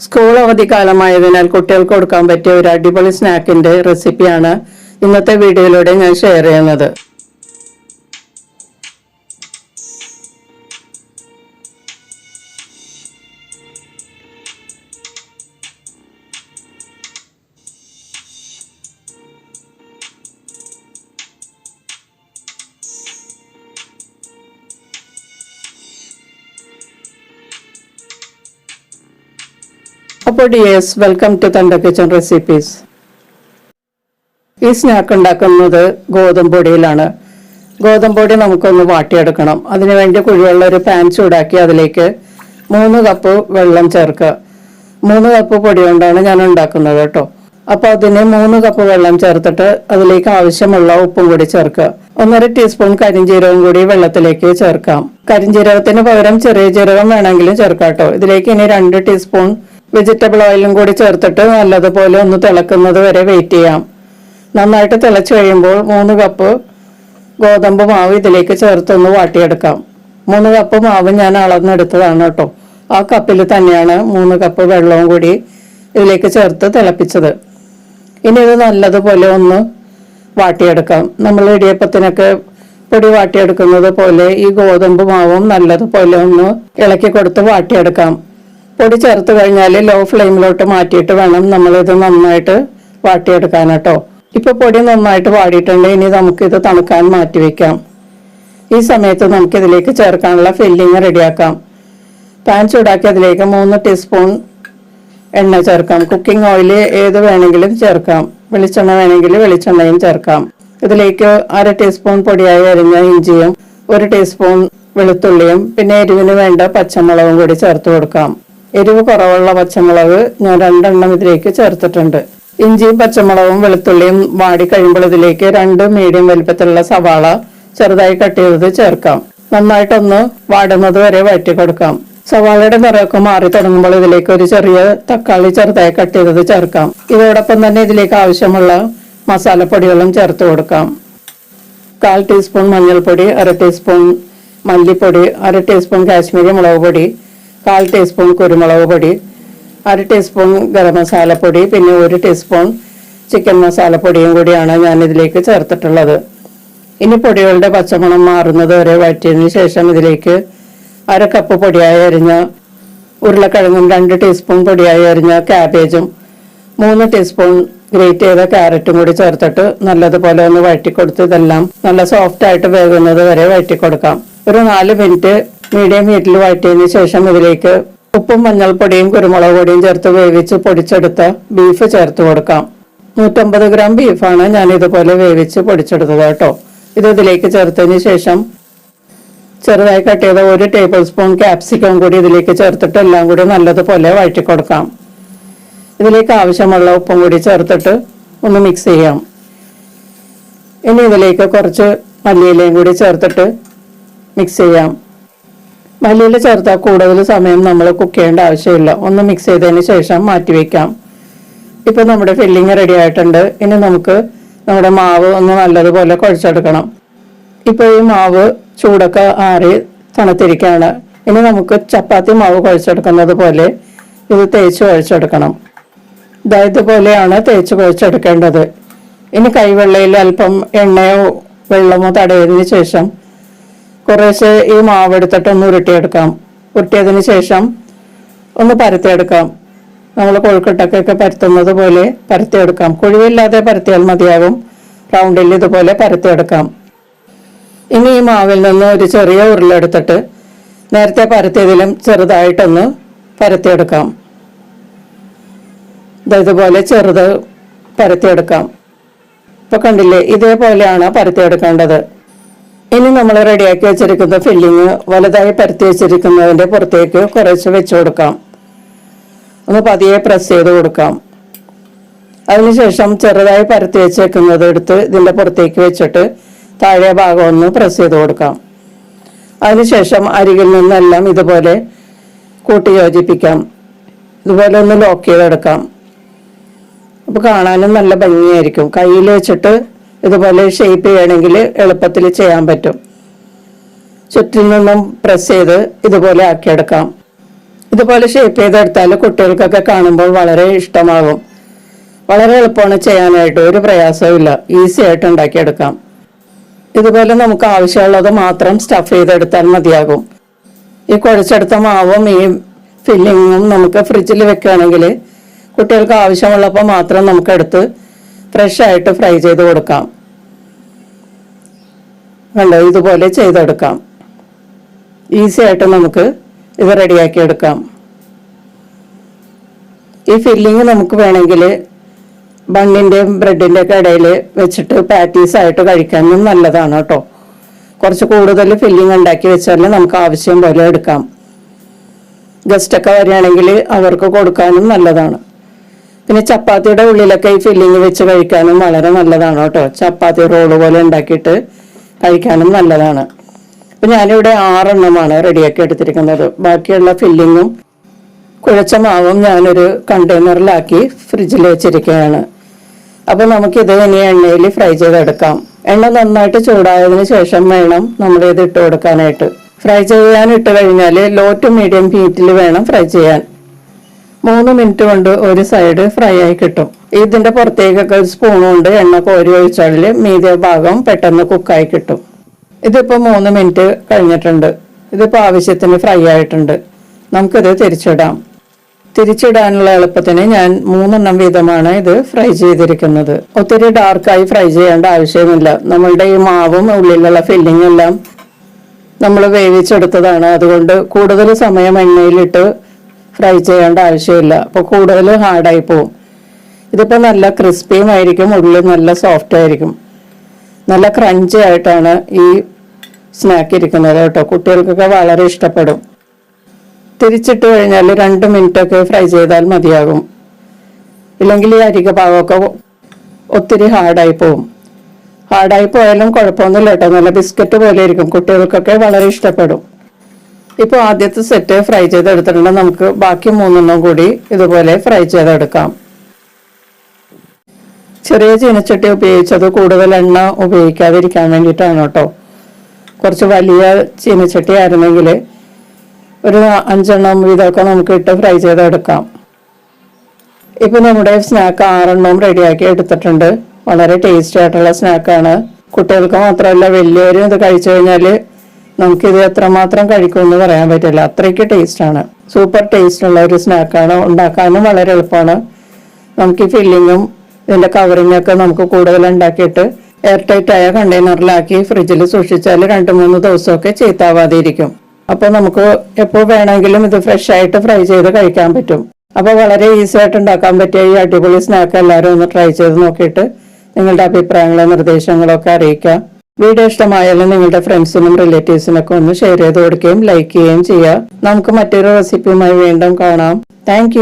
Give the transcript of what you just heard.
School അവധിക്കാലമായതിനാൽ കുട്ടികൾക്ക് കൊടുക്കാൻ പറ്റിയ ഒരു അടിപൊളി സ്നാക്കിന്റെ റെസിപ്പിയാണ് ഇന്നത്തെ വീഡിയോയിലൂടെ ഞാൻ ഷെയർ ചെയ്യുന്നത്. അപ്പോൾ ഡിയേഴ്സ് വെൽക്കം ടു തണ്ട കിച്ചൺ റെസിപ്പീസ് ഈ സ്നാക്ക് ഉണ്ടാക്കുന്നത് ഗോതമ്പൊടിയിലാണ് ഗോതമ്പൊടി ഗോതമ്പ് പൊടി നമുക്കൊന്ന് വാട്ടിയെടുക്കണം. അതിനുവേണ്ടി കുഴിവെള്ള ഒരു പാൻ ചൂടാക്കി അതിലേക്ക് മൂന്ന് കപ്പ് വെള്ളം ചേർക്കുക. മൂന്ന് കപ്പ് പൊടി കൊണ്ടാണ് ഞാൻ ഉണ്ടാക്കുന്നത് കേട്ടോ. അപ്പൊ അതിന് മൂന്ന് കപ്പ് വെള്ളം ചേർത്തിട്ട് അതിലേക്ക് ആവശ്യമുള്ള ഉപ്പും കൂടി ചേർക്കുക. ഒന്നര ടീസ്പൂൺ കരിഞ്ജീരകം കൂടി വെള്ളത്തിലേക്ക് ചേർക്കാം. കരിഞ്ജീരകത്തിന് പകരം ചെറിയ ജീരകം വേണമെങ്കിലും ചേർക്കാം കേട്ടോ. ഇതിലേക്ക് ഇനി രണ്ട് ടീസ്പൂൺ വെജിറ്റബിൾ ഓയിലും കൂടി ചേർത്തിട്ട് നല്ലതുപോലെ ഒന്ന് തിളക്കുന്നത് വരെ വെയിറ്റ് ചെയ്യാം. നന്നായിട്ട് തിളച്ച് കഴിയുമ്പോൾ മൂന്ന് കപ്പ് ഗോതമ്പ് മാവ് ഇതിലേക്ക് ചേർത്തൊന്ന് വാട്ടിയെടുക്കാം. മൂന്ന് കപ്പ് മാവ് ഞാൻ അളന്നെടുത്തതാണ് കേട്ടോ. ആ കപ്പിൽ തന്നെയാണ് മൂന്ന് കപ്പ് വെള്ളവും കൂടി ഇതിലേക്ക് ചേർത്ത് തിളപ്പിച്ചത്. ഇനി ഇത് നല്ലതുപോലെ ഒന്ന് വാട്ടിയെടുക്കാം. നമ്മൾ ഇടിയപ്പത്തിനൊക്കെ പൊടി വാട്ടിയെടുക്കുന്നത് പോലെ ഈ ഗോതമ്പ് മാവും നല്ലതുപോലെ ഒന്ന് ഇളക്കി കൊടുത്ത് വാട്ടിയെടുക്കാം. പൊടി ചേർത്ത് കഴിഞ്ഞാൽ ലോ ഫ്ലെയിമിലോട്ട് മാറ്റിയിട്ട് വേണം നമ്മളിത് നന്നായിട്ട് വാട്ടിയെടുക്കാൻ കേട്ടോ ഇപ്പൊ പൊടി നന്നായിട്ട് വാടിയിട്ടുണ്ട്. ഇനി നമുക്കിത് തണുക്കാൻ മാറ്റി വെക്കാം. ഈ സമയത്ത് നമുക്ക് ഇതിലേക്ക് ചേർക്കാനുള്ള ഫില്ലിങ് റെഡിയാക്കാം. പാൻ ചൂടാക്കി അതിലേക്ക് മൂന്ന് ടീസ്പൂൺ എണ്ണ ചേർക്കാം. കുക്കിംഗ് ഓയിൽ ഏത് വേണമെങ്കിലും ചേർക്കാം. വെളിച്ചെണ്ണ വേണമെങ്കിൽ വെളിച്ചെണ്ണയും ചേർക്കാം. ഇതിലേക്ക് അര ടീസ്പൂൺ പൊടിയായി അരിഞ്ഞ ഇഞ്ചിയും ഒരു ടീസ്പൂൺ വെളുത്തുള്ളിയും പിന്നെ എരിവിന് വേണ്ട പച്ചമുളകും കൂടി ചേർത്ത് കൊടുക്കാം. എരിവ് കുറവുള്ള പച്ചമുളക് ഞാൻ രണ്ടെണ്ണം ഇതിലേക്ക് ചേർത്തിട്ടുണ്ട്. ഇഞ്ചിയും പച്ചമുളകും വെളുത്തുള്ളിയും വാടി കഴിയുമ്പോൾ ഇതിലേക്ക് രണ്ട് മീഡിയം വലിപ്പത്തിലുള്ള സവാള ചെറുതായി കട്ട് ചെയ്തത് ചേർക്കാം. നന്നായിട്ടൊന്ന് വാടുന്നത് വരെ വഴറ്റി കൊടുക്കാം സവാളയുടെ നിറയൊക്കെ മാറി തുടങ്ങുമ്പോൾ ഇതിലേക്ക് ഒരു ചെറിയ തക്കാളി ചെറുതായി കട്ട് ചെയ്തത് ചേർക്കാം. ഇതോടൊപ്പം തന്നെ ഇതിലേക്ക് ആവശ്യമുള്ള മസാലപ്പൊടികളും ചേർത്ത് കൊടുക്കാം. കാൽ ടീസ്പൂൺ മഞ്ഞൾപ്പൊടി അര ടീസ്പൂൺ മല്ലിപ്പൊടി അര ടീസ്പൂൺ കാശ്മീരി മുളക് പൊടി കാൽ ടീസ്പൂൺ കുരുമുളക് പൊടി അര ടീസ്പൂൺ ഗരം മസാലപ്പൊടി പിന്നെ ഒരു ടീസ്പൂൺ ചിക്കൻ മസാലപ്പൊടിയും കൂടിയാണ് ഞാൻ ഇതിലേക്ക് ചേർത്തിട്ടുള്ളത്. ഇനി പൊടികളുടെ പച്ചമണം മാറുന്നത് വരെ വഴറ്റിയതിനു ശേഷം ഇതിലേക്ക് അര കപ്പ് പൊടിയായി അരിഞ്ഞ ഉരുളക്കിഴങ്ങും രണ്ട് ടീസ്പൂൺ പൊടിയായി അരിഞ്ഞ ക്യാബേജും മൂന്ന് ടീസ്പൂൺ ഗ്രേറ്റ് ചെയ്ത ക്യാരറ്റും കൂടി ചേർത്തിട്ട് നല്ലതുപോലെ ഒന്ന് വഴറ്റിക്കൊടുത്ത് ഇതെല്ലാം നല്ല സോഫ്റ്റ് ആയിട്ട് വേകുന്നത് വരെ വഴറ്റിക്കൊടുക്കാം. ഒരു നാല് മിനിറ്റ് മീഡിയം ഹീറ്റിൽ വഴറ്റിയതിന് ശേഷം ഇതിലേക്ക് ഉപ്പും മഞ്ഞൾപ്പൊടിയും കുരുമുളക് പൊടിയും ചേർത്ത് വേവിച്ച് പൊടിച്ചെടുത്ത ബീഫ് ചേർത്ത് കൊടുക്കാം. നൂറ്റമ്പത് ഗ്രാം ബീഫാണ് ഞാൻ ഇതുപോലെ വേവിച്ച് പൊടിച്ചെടുത്തത് കേട്ടോ. ഇത് ഇതിലേക്ക് ചേർത്തതിന് ശേഷം ചെറുതായി കട്ട് ചെയ്ത ഒരു ടേബിൾ സ്പൂൺ ക്യാപ്സിക്കം കൂടി ഇതിലേക്ക് ചേർത്തിട്ട് എല്ലാം കൂടി നല്ലതുപോലെ വഴറ്റി കൊടുക്കാം. ഇതിലേക്ക് ആവശ്യമുള്ള ഉപ്പും കൂടി ചേർത്തിട്ട് ഒന്ന് മിക്സ് ചെയ്യാം. ഇനി ഇതിലേക്ക് കുറച്ച് മല്ലിയിലയും കൂടി ചേർത്തിട്ട് മിക്സ് ചെയ്യാം. മല്ലിയില ചേർത്താൽ കൂടുതൽ സമയം നമ്മൾ കുക്ക് ചെയ്യേണ്ട ആവശ്യമില്ല. ഒന്ന് മിക്സ് ചെയ്തതിന് ശേഷം മാറ്റി വെക്കാം. ഇപ്പൊ നമ്മുടെ ഫില്ലിങ് റെഡി ആയിട്ടുണ്ട്. ഇനി നമുക്ക് നമ്മുടെ മാവ് ഒന്ന് നല്ലതുപോലെ കുഴച്ചെടുക്കണം. ഇപ്പൊ ഈ മാവ് ചൂടൊക്കെ ആറി തണുത്തിരിക്കുകയാണ് ഇനി നമുക്ക് ചപ്പാത്തി മാവ് കുഴച്ചെടുക്കുന്നത് പോലെ ഇത് തേച്ച് കുഴച്ചെടുക്കണം. ഇതായത് പോലെയാണ് തേച്ച് കുഴച്ചെടുക്കേണ്ടത്. ഇനി കൈവെള്ളയിൽ അല്പം എണ്ണയോ വെള്ളമോ തടയതിന് ശേഷം കുറേശ്ശെ ഈ മാവ് എടുത്തിട്ട് ഒന്ന് ഉരുട്ടിയെടുക്കാം. ഉരുട്ടിയതിന് ശേഷം ഒന്ന് പരത്തിയെടുക്കാം. നമ്മൾ കൊഴുക്കട്ടക്കൊക്കെ പരത്തുന്നത് പോലെ പരത്തിയെടുക്കാം. കുഴിവില്ലാതെ പരത്തിയാൽ മതിയാകും റൗണ്ടിൽ ഇതുപോലെ പരത്തിയെടുക്കാം. ഇനി ഈ മാവിൽ നിന്ന് ഒരു ചെറിയ ഉരുളെടുത്തിട്ട് നേരത്തെ പരത്തിയതിലും ചെറുതായിട്ടൊന്ന് പരത്തിയെടുക്കാം. ഇതേപോലെ ചെറുത് പരത്തിയെടുക്കാം. ഇപ്പൊ കണ്ടില്ലേ ഇതേപോലെയാണ് പരത്തിയെടുക്കേണ്ടത്. ഇനി നമ്മൾ റെഡിയാക്കി വെച്ചിരിക്കുന്ന ഫില്ലിങ് വലുതായി പരത്തി വെച്ചിരിക്കുന്നതിന്റെ പുറത്തേക്ക് കുറച്ച് വെച്ചു കൊടുക്കാം. ഒന്ന് പതിയെ പ്രസ് ചെയ്ത് കൊടുക്കാം. അതിനുശേഷം ചെറുതായി പരത്തി വെച്ചേക്കുന്നത് എടുത്ത് ഇതിന്റെ പുറത്തേക്ക് വെച്ചിട്ട് താഴെ ഭാഗം ഒന്ന് പ്രസ് ചെയ്ത് കൊടുക്കാം. അതിനുശേഷം അരികിൽ നിന്നെല്ലാം ഇതുപോലെ കൂട്ടി യോജിപ്പിക്കാം. ഇതുപോലെ ഒന്ന് ലോക്ക് ചെയ്തെടുക്കാം. അപ്പോൾ കാണാനും നല്ല ഭംഗിയായിരിക്കും. കയ്യിൽ വെച്ചിട്ട് ഇതുപോലെ ഷേപ്പ് ചെയ്യണമെങ്കിൽ എളുപ്പത്തിൽ ചെയ്യാൻ പറ്റും. ചുറ്റിൽ നിന്നും പ്രസ് ചെയ്ത് ഇതുപോലെ ആക്കിയെടുക്കാം. ഇതുപോലെ ഷേപ്പ് ചെയ്തെടുത്താൽ കുട്ടികൾക്കൊക്കെ കാണുമ്പോൾ വളരെ ഇഷ്ടമാകും. വളരെ എളുപ്പമാണ് ചെയ്യാനായിട്ട് ഒരു പ്രയാസവും ഇല്ല. ഈസി ആയിട്ട് ഉണ്ടാക്കിയെടുക്കാം. ഇതുപോലെ നമുക്ക് ആവശ്യമുള്ളത് മാത്രം സ്റ്റഫ് ചെയ്തെടുത്താൽ മതിയാകും. ഈ കുഴച്ചെടുത്ത മാവും ഈ ഫില്ലിങ്ങും നമുക്ക് ഫ്രിഡ്ജിൽ വെക്കുകയാണെങ്കിൽ കുട്ടികൾക്ക് ആവശ്യമുള്ളപ്പോൾ മാത്രം നമുക്കെടുത്ത് ഫ്രഷായിട്ട് ഫ്രൈ ചെയ്ത് കൊടുക്കാം. കണ്ടോ ഇതുപോലെ ചെയ്തെടുക്കാം. ഈസി ആയിട്ട് നമുക്ക് ഇത് റെഡിയാക്കി എടുക്കാം. ഈ ഫില്ലിങ് നമുക്ക് വേണമെങ്കിൽ ബണ്ണിന്റെയും ബ്രെഡിന്റെ ഒക്കെ ഇടയിൽ വെച്ചിട്ട് പാറ്റീസ് ആയിട്ട് കഴിക്കാനും നല്ലതാണ് കേട്ടോ. കുറച്ച് കൂടുതൽ ഫില്ലിങ് ഉണ്ടാക്കി വെച്ചാൽ നമുക്ക് ആവശ്യം പോലെ എടുക്കാം. ഗസ്റ്റൊക്കെ വരികയാണെങ്കിൽ അവർക്ക് കൊടുക്കാനും നല്ലതാണ്. പിന്നെ ചപ്പാത്തിയുടെ ഉള്ളിലൊക്കെ ഈ ഫില്ലിങ് വെച്ച് കഴിക്കാനും വളരെ നല്ലതാണ് കേട്ടോ. ചപ്പാത്തി റോൾ പോലെ ഉണ്ടാക്കിയിട്ട് കഴിക്കാനും നല്ലതാണ്. അപ്പം ഞാനിവിടെ ആറെണ്ണമാണ് റെഡിയാക്കി എടുത്തിരിക്കുന്നത്. ബാക്കിയുള്ള ഫില്ലിങ്ങും കുഴച്ച മാവും ഞാനൊരു കണ്ടെയ്നറിലാക്കി ഫ്രിഡ്ജിൽ വെച്ചിരിക്കുകയാണ്. അപ്പോൾ നമുക്കിത് ഇനി എണ്ണയിൽ ഫ്രൈ ചെയ്തെടുക്കാം. എണ്ണ നന്നായിട്ട് ചൂടായതിന് ശേഷം വേണം നമ്മൾ ഇത് ഇട്ട് കൊടുക്കാനായിട്ട്. ഫ്രൈ ചെയ്യാൻ ഇട്ട് കഴിഞ്ഞാൽ ലോ ടു മീഡിയം ഹീറ്റിൽ വേണം ഫ്രൈ ചെയ്യാൻ. മൂന്ന് മിനിറ്റ് കൊണ്ട് ഒരു സൈഡ് ഫ്രൈ ആയി കിട്ടും. ഇതിന്റെ പുറത്തേക്കൊക്കെ ഒരു സ്പൂൺ കൊണ്ട് എണ്ണ കോരി ഒഴിച്ചാൽ മീതിയ ഭാഗം പെട്ടെന്ന് കുക്കായി കിട്ടും. ഇതിപ്പോൾ മൂന്ന് മിനിറ്റ് കഴിഞ്ഞിട്ടുണ്ട്. ഇതിപ്പോൾ ആവശ്യത്തിന് ഫ്രൈ ആയിട്ടുണ്ട്. നമുക്കിത് തിരിച്ചിടാം. തിരിച്ചിടാനുള്ള എളുപ്പത്തിന് ഞാൻ മൂന്നെണ്ണം വീതമാണ് ഇത് ഫ്രൈ ചെയ്തിരിക്കുന്നത്. ഒത്തിരി ഡാർക്കായി ഫ്രൈ ചെയ്യേണ്ട ആവശ്യമില്ല. നമ്മളുടെ ഈ മാവും ഉള്ളിലുള്ള ഫില്ലിംഗ് എല്ലാം നമ്മൾ വേവിച്ചെടുത്തതാണ്. അതുകൊണ്ട് കൂടുതൽ സമയം എണ്ണയിലിട്ട് ഫ്രൈ ചെയ്യേണ്ട ആവശ്യമില്ല. അപ്പോൾ കൂടുതൽ ഹാർഡായി പോവും. ഇതിപ്പോൾ നല്ല ക്രിസ്പിയും ആയിരിക്കും ഉള്ളിൽ നല്ല സോഫ്റ്റ് ആയിരിക്കും. നല്ല ക്രഞ്ചി ആയിട്ടാണ് ഈ സ്നാക്ക് ഇരിക്കുന്നത് കേട്ടോ. കുട്ടികൾക്കൊക്കെ വളരെ ഇഷ്ടപ്പെടും. തിരിച്ചിട്ട് കഴിഞ്ഞാൽ രണ്ട് മിനിറ്റൊക്കെ ഫ്രൈ ചെയ്താൽ മതിയാകും. ഇല്ലെങ്കിൽ ഈ അരിക ഭാഗമൊക്കെ ഒത്തിരി ഹാർഡായി പോവും. ഹാർഡായി പോയാലും കുഴപ്പമൊന്നുമില്ല കേട്ടോ. നല്ല ബിസ്ക്കറ്റ് പോലെ ഇരിക്കും. കുട്ടികൾക്കൊക്കെ വളരെ ഇഷ്ടപ്പെടും. ഇപ്പോൾ ആദ്യത്തെ സെറ്റ് ഫ്രൈ ചെയ്തെടുത്തിട്ടുണ്ട്. നമുക്ക് ബാക്കി മൂന്നെണ്ണം കൂടി ഇതുപോലെ ഫ്രൈ ചെയ്തെടുക്കാം. ചെറിയ ചീനച്ചട്ടി ഉപയോഗിച്ചത് കൂടുതൽ എണ്ണ ഉപയോഗിക്കാതിരിക്കാൻ വേണ്ടിയിട്ടാണ് കേട്ടോ. കുറച്ച് വലിയ ചീനച്ചട്ടി ആയിരുന്നെങ്കിൽ ഒരു അഞ്ചെണ്ണം വീതമൊക്കെ നമുക്ക് ഇട്ട് ഫ്രൈ ചെയ്തെടുക്കാം. ഇപ്പം നമ്മുടെ സ്നാക്ക് ആറെണ്ണവും റെഡിയാക്കി എടുത്തിട്ടുണ്ട്. വളരെ ടേസ്റ്റി ആയിട്ടുള്ള സ്നാക്കാണ്. കുട്ടികൾക്ക് മാത്രമല്ല വലിയവരും ഇത് കഴിച്ചു കഴിഞ്ഞാൽ നമുക്കിത് എത്രമാത്രം കഴിക്കുമെന്ന് പറയാൻ പറ്റില്ല. അത്രയ്ക്ക് ടേസ്റ്റാണ്. സൂപ്പർ ടേസ്റ്റ് ഉള്ള ഒരു സ്നാക്കാണ്. ഉണ്ടാക്കാനും വളരെ എളുപ്പമാണ്. നമുക്ക് ഫില്ലിങ്ങും ഇതിന്റെ കവറിംഗ് ഒക്കെ നമുക്ക് കൂടുതൽ ഉണ്ടാക്കിയിട്ട് എയർ ടൈറ്റ് ആയ കണ്ടെയ്നറിലാക്കി ഫ്രിഡ്ജിൽ സൂക്ഷിച്ചാൽ രണ്ട് മൂന്ന് ദിവസമൊക്കെ ചീത്താവാതെ ഇരിക്കും അപ്പോൾ നമുക്ക് എപ്പോൾ വേണമെങ്കിലും ഇത് ഫ്രഷ് ആയിട്ട് ഫ്രൈ ചെയ്ത് കഴിക്കാൻ പറ്റും. അപ്പോൾ വളരെ ഈസി ആയിട്ട് ഉണ്ടാക്കാൻ പറ്റിയ ഈ അടിപൊളി സ്നാക്ക് എല്ലാവരും ഒന്ന് ട്രൈ ചെയ്ത് നോക്കിയിട്ട് നിങ്ങളുടെ അഭിപ്രായങ്ങളോ നിർദ്ദേശങ്ങളോ ഒക്കെ അറിയിക്കാം. വീഡിയോ ഇഷ്ടമായാലും നിങ്ങളുടെ ഫ്രണ്ട്സിനും റിലേറ്റീവ്സിനും ഒക്കെ ഒന്ന് ഷെയർ ചെയ്ത് കൊടുക്കുകയും ലൈക്ക് ചെയ്യുകയും ചെയ്യുക. നമുക്ക് മറ്റൊരു റെസിപ്പിയുമായി വീണ്ടും കാണാം. താങ്ക്